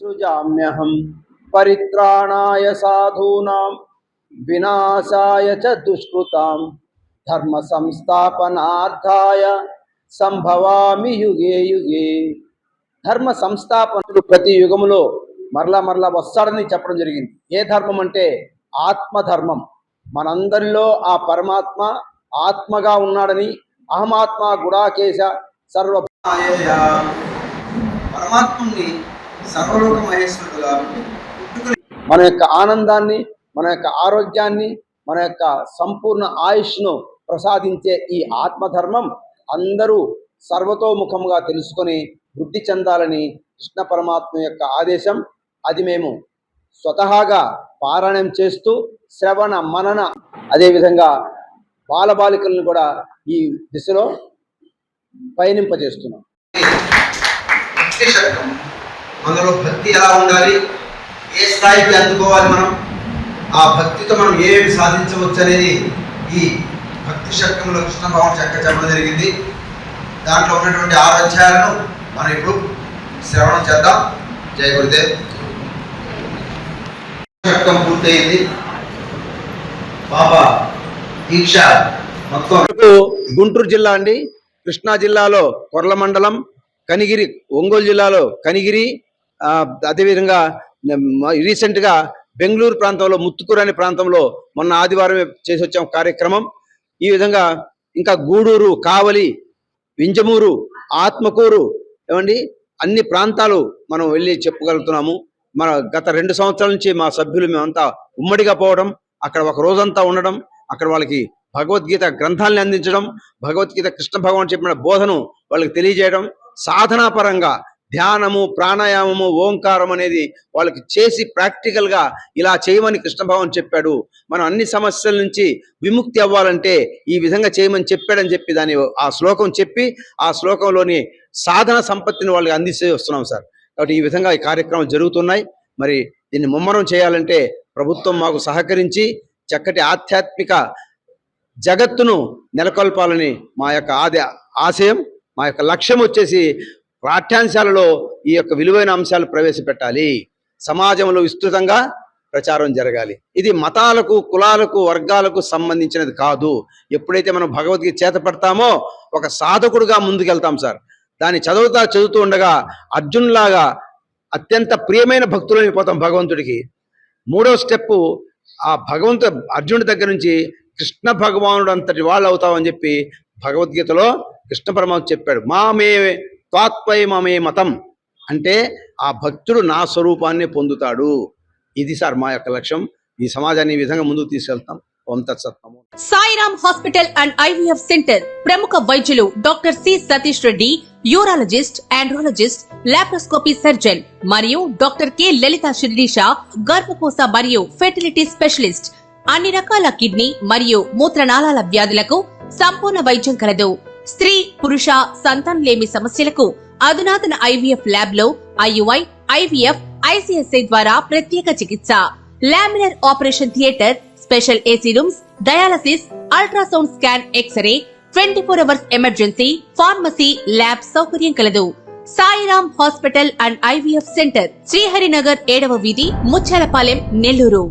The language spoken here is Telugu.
సృజామ్యహం. పరిత్రాణాయ సాధూనాం వినాశాయ చ దుష్కృతాం. ధర్మ సంస్థాపనార్థాయ సంభవామి యుగే యుగే. ధర్మ సంస్థాపనలు ప్రతి యుగములో మరలా మరలా వస్తాడని చెప్పడం జరిగింది. ఏ ధర్మం అంటే ఆత్మధర్మం. మనందరిలో ఆ పరమాత్మ ఆత్మగా ఉన్నాడని అహమాత్మ గుడాకేశ సర్వ పరమాత్మని సర్వలోక మన యొక్క ఆనందాన్ని మన యొక్క ఆరోగ్యాన్ని మన యొక్క సంపూర్ణ ఆయుష్ను ప్రసాదించే ఈ ఆత్మధర్మం అందరూ సర్వతోముఖముగా తెలుసుకొని వృద్ధి చెందాలని కృష్ణ పరమాత్మ యొక్క ఆదేశం. అది మేము స్వతహాగా పారాయణం చేస్తూ శ్రవణ మనన అదేవిధంగా బాలబాలికలను కూడా ఈ దిశలో పయనింపజేస్తున్నాం. అందులో భక్తి ఎలా ఉండాలి? ఏ స్థాయికి అందుకోవాలి మనం? ఆ భక్తితో మనం ఏమి సాధించవచ్చు అనేది ఈ భక్తి శక్తంలో కృష్ణ భావన చక్క చెప్పడం జరిగింది. దాంట్లో ఉన్నటువంటి ఆరు అధ్యాయాలను మనం ఇప్పుడు శ్రవణం చేద్దాం. జయ గురుదేవ్. శక్తం పూర్తయింది. బాబా దీక్ష మొత్తం. గుంటూరు జిల్లా అండి. కృష్ణా జిల్లాలో కొర్ల మండలం కనిగిరి ఒంగోలు జిల్లాలో కనిగిరి అదేవిధంగా రీసెంట్గా బెంగళూరు ప్రాంతంలో ముత్తుకూరు అనే ప్రాంతంలో మొన్న ఆదివారం చేసి వచ్చాం కార్యక్రమం. ఈ విధంగా ఇంకా గూడూరు కావలి వింజమూరు ఆత్మకూరు ఏమండి అన్ని ప్రాంతాలు మనం వెళ్ళి చెప్పగలుగుతున్నాము. మన గత రెండు సంవత్సరాల నుంచి మా సభ్యులు మేమంతా ఉమ్మడిగా పోవడం అక్కడ ఒక రోజంతా ఉండడం అక్కడ వాళ్ళకి భగవద్గీత గ్రంథాలని అందించడం భగవద్గీత కృష్ణ భగవాన్ చెప్పిన బోధను వాళ్ళకి తెలియజేయడం సాధనాపరంగా ధ్యానము ప్రాణాయామము ఓంకారం అనేది వాళ్ళకి చేసి ప్రాక్టికల్గా ఇలా చేయమని కృష్ణ భగవాన్ చెప్పాడు. మనం అన్ని సమస్యల నుంచి విముక్తి అవ్వాలంటే ఈ విధంగా చేయమని చెప్పాడని చెప్పి దాని ఆ శ్లోకం చెప్పి ఆ శ్లోకంలోని సాధన సంపత్తిని వాళ్ళకి అందిస్తూ వస్తున్నాం సార్. కాబట్టి ఈ విధంగా ఈ కార్యక్రమాలు జరుగుతున్నాయి. మరి దీన్ని ముమ్మరం చేయాలంటే ప్రభుత్వం మాకు సహకరించి చక్కటి ఆధ్యాత్మిక జగత్తును నెలకొల్పాలని మా యొక్క ఆది ఆశయం మా యొక్క లక్ష్యం వచ్చేసి పాఠ్యాంశాలలో ఈ యొక్క విలువైన అంశాలు ప్రవేశపెట్టాలి. సమాజంలో విస్తృతంగా ప్రచారం జరగాలి. ఇది మతాలకు కులాలకు వర్గాలకు సంబంధించినది కాదు. ఎప్పుడైతే మనం భగవద్గీత చేత పడతామో ఒక సాధకుడుగా ముందుకెళ్తాం సార్. దాన్ని చదువుతా చదువుతూ ఉండగా అర్జున్లాగా అత్యంత ప్రియమైన భక్తులని పోతాం భగవంతుడికి. మూడో స్టెప్ ఆ భగవంతు అర్జునుడి దగ్గర నుంచి కృష్ణ భగవానుడు అంతటి వాళ్ళు అవుతామని చెప్పి భగవద్గీతలో కృష్ణ పరమాత్మ చెప్పాడు. మామే మామే మతం అంటే ఆ భక్తుడు నా స్వరూపాన్ని పొందుతాడు. ఇది సార్ మా యొక్క లక్ష్యం. ఈ సమాజాన్ని ఈ విధంగా ముందుకు తీసుకెళ్తాం. Sairam hospital and IVF centre ప్రముఖ వైద్యులు doctor C Satish Reddy urologist andrologist laparoscopy surgeon మరియు డాక్టర్ కె లలిత శిరీష గర్భకోశ మరియు ఫెర్టిలిటీ స్పెషలిస్ట్. అన్ని రకాల కిడ్నీ మరియు మూత్రనాళాల వ్యాధులకు సంపూర్ణ వైద్యం కలదు. స్త్రీ పురుష సంతానలేమి సమస్యలకు అధునాతన ఐవీఎఫ్ ల్యాబ్లో ఐయుఐ ఐవీఎఫ్ ఐసిఎస్ఐ ద్వారా ప్రత్యేక చికిత్స. Laminar operation theatre special AC rooms dialysis ultrasound scan x-ray twenty four hours emergency pharmacy lab సౌకర్యం కలదు. Sairam hospital and IVF centre Sriharinagar ఏడవ వీధి ముచ్చాలపాలెం నెల్లూరు.